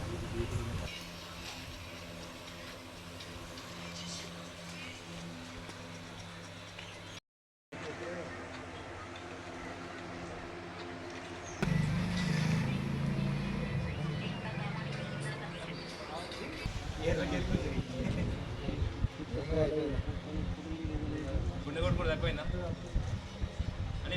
BP చూసుకోపోను గుండె కొట్టు కూడా తక్కువైందా? అని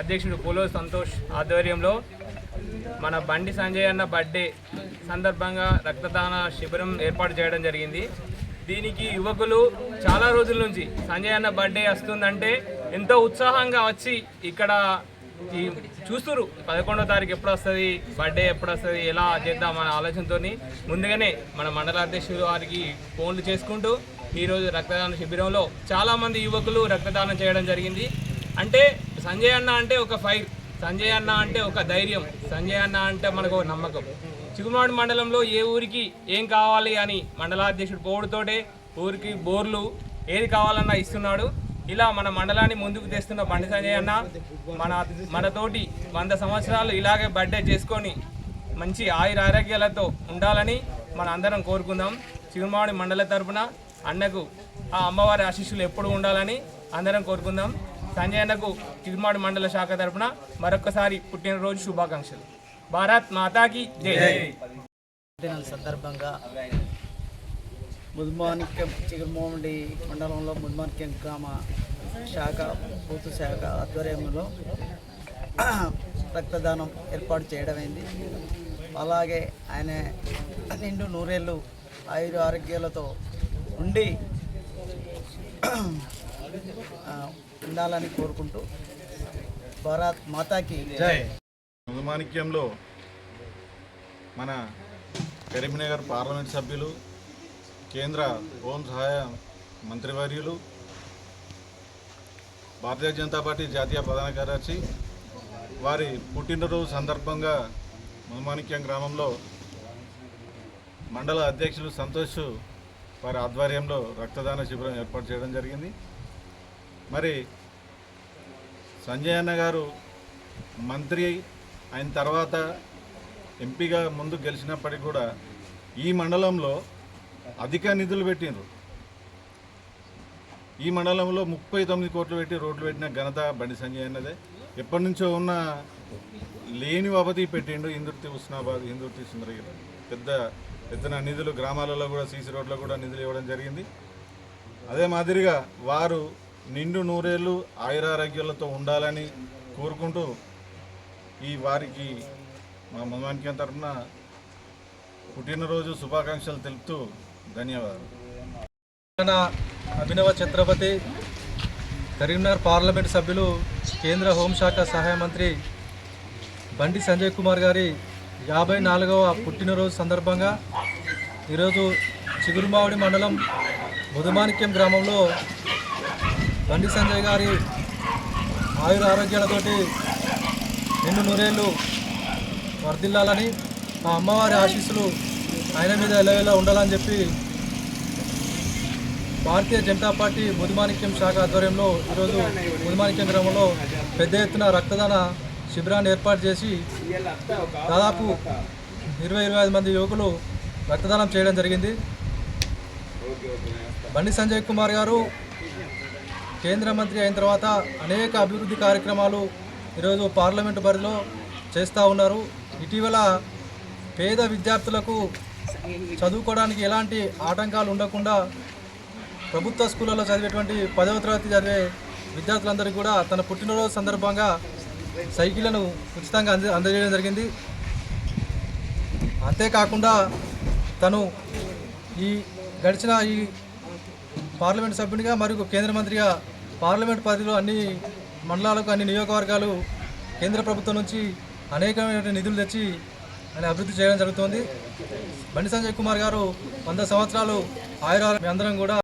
అధ్యక్షుడు పోలో సంతోష్ ఆధ్వర్యంలో మన బండి సంజయ్ అన్న బర్త్డే సందర్భంగా రక్తదాన శిబిరం ఏర్పాటు చేయడం జరిగింది. దీనికి యువకులు చాలా రోజుల నుంచి సంజయ్ అన్న బర్త్డే వస్తుందంటే ఎంతో ఉత్సాహంగా వచ్చి ఇక్కడ ఈ చూస్తురు పదకొండో తారీఖు ఎప్పుడు వస్తుంది బర్త్డే ఎప్పుడు వస్తుంది ఎలా చేద్దాం అనే ఆలోచనతో ముందుగానే మన మండల అధ్యక్షుడు వారికి ఫోన్లు చేసుకుంటూ ఈరోజు రక్తదాన శిబిరంలో చాలామంది యువకులు రక్తదానం చేయడం జరిగింది. అంటే సంజయ్ అన్న అంటే ఒక ఫైర్ సంజయ్ అన్న అంటే ఒక ధైర్యం సంజయ్ అన్న అంటే మనకు నమ్మకం. చిగుమాడు మండలంలో ఏ ఊరికి ఏం కావాలి అని మండలాధ్యక్షుడు పోవుడుతోటే ఊరికి బోర్లు ఏది కావాలన్నా ఇస్తున్నాడు. ఇలా మన మండలాన్ని ముందుకు తెస్తున్న బండి సంజయ్ అన్న మన మనతోటి వంద సంవత్సరాలు ఇలాగే బర్త్డే చేసుకొని మంచి ఆయుర ఆరోగ్యాలతో ఉండాలని మన అందరం కోరుకుందాం. చిగుమాడి మండల తరపున అన్నకు ఆ అమ్మవారి ఆశీస్సులు ఎప్పుడు ఉండాలని అందరం కోరుకుందాం. సంజయ్ అన్నకు చిగుమాడి మండల శాఖ తరపున మరొకసారి పుట్టినరోజు శుభాకాంక్షలు. భారత్ మాతాకి జై. సందర్భంగా ముద్మాణిక్యం చిగురుమోమండి మండలంలో ముద్మాణిక్యం గ్రామ శాఖ బూతు శాఖ ఆధ్వర్యంలో రక్తదానం ఏర్పాటు చేయడమైంది అలాగే ఆయన నిండు నూరేళ్ళు ఆయుర ఆరోగ్యాలతో ఉండి ఉండాలని కోరుకుంటూ భారత్ మాతాకి మధుమాణిక్యంలో మన కరీంనగర్ పార్లమెంట్ సభ్యులు కేంద్ర హోం సహాయ మంత్రివర్యులు భారతీయ జనతా పార్టీ జాతీయ ప్రధాన కార్యదర్శి వారి పుట్టినరోజు సందర్భంగా మధుమాణిక్యం గ్రామంలో మండల అధ్యక్షులు సంతోష్ వారి ఆధ్వర్యంలో రక్తదాన శిబిరం ఏర్పాటు చేయడం జరిగింది. మరి సంజయ్ అన్న గారు మంత్రి ఆయన తర్వాత ఎంపీగా ముందు గెలిచినప్పటికీ కూడా ఈ మండలంలో అధిక నిధులు పెట్టిండ్రు. ఈ మండలంలో ముప్పై తొమ్మిది కోట్లు పెట్టి రోడ్లు పెట్టిన ఘనత బండి సంజయ్ అన్నదే. ఎప్పటి నుంచో ఉన్న లేని అవధి పెట్టిండు ఇందుర్తి ఉస్నాబాద్ ఇందుర్తి సుందరగిరి. పెద్ద ఎత్తున నిధులు గ్రామాలలో కూడా సీసీ రోడ్లో కూడా నిధులు ఇవ్వడం జరిగింది. అదే మాదిరిగా వారు నిండు నూరేళ్ళు ఆయురారోగ్యాలతో ఉండాలని కోరుకుంటూ ఈ వారికి మా మమానికం తరఫున పుట్టినరోజు శుభాకాంక్షలు తెలుపుతూ ధన్యవాదాలు. అభినవ ఛత్రపతి కరీంనగర్ పార్లమెంట్ సభ్యులు కేంద్ర హోంశాఖ సహాయ మంత్రి బండి సంజయ్ కుమార్ గారి యాభై నాలుగవ పుట్టినరోజు సందర్భంగా ఈరోజు చిగురుమావిడి మండలం ముదుమాణిక్యం గ్రామంలో బండి సంజయ్ గారి ఆయుర ఆరోగ్యాలతోటి రెండు నూరేళ్ళు వర్దిల్లాలని మా అమ్మవారి ఆశీస్సులు ఆయన మీద ఎలవేలా ఉండాలని చెప్పి భారతీయ జనతా పార్టీ ముదిమాణిక్యం శాఖ ఆధ్వర్యంలో ఈరోజు ముదిమాణిక్యం గ్రామంలో పెద్ద ఎత్తున రక్తదాన శిబిరాన్ని ఏర్పాటు చేసి దాదాపు ఇరవై ఇరవై ఐదు మంది యువకులు రక్తదానం చేయడం జరిగింది. బండి సంజయ్ కుమార్ గారు కేంద్ర మంత్రి అయిన తర్వాత అనేక అభివృద్ధి కార్యక్రమాలు ఈరోజు పార్లమెంటు పరిధిలో చేస్తూ ఉన్నారు. ఇటీవల పేద విద్యార్థులకు చదువుకోవడానికి ఎలాంటి ఆటంకాలు ఉండకుండా ప్రభుత్వ స్కూళ్ళలో చదివేటువంటి పదవ తరగతి చదివే విద్యార్థులందరికీ కూడా తన పుట్టినరోజు సందర్భంగా సైకిళ్ళను ఉచితంగా అంద అందజేయడం జరిగింది. అంతేకాకుండా తను ఈ గడిచిన ఈ పార్లమెంట్ సభ్యునిగా మరియు కేంద్ర మంత్రిగా పార్లమెంట్ పరిధిలో అన్ని మండలాలకు అన్ని నియోజకవర్గాలు కేంద్ర ప్రభుత్వం నుంచి అనేకమైన నిధులు తెచ్చి ఆయన అభివృద్ధి చేయడం జరుగుతోంది. బండి సంజయ్ కుమార్ గారు వంద సంవత్సరాలు ఆయుర అందరం కూడా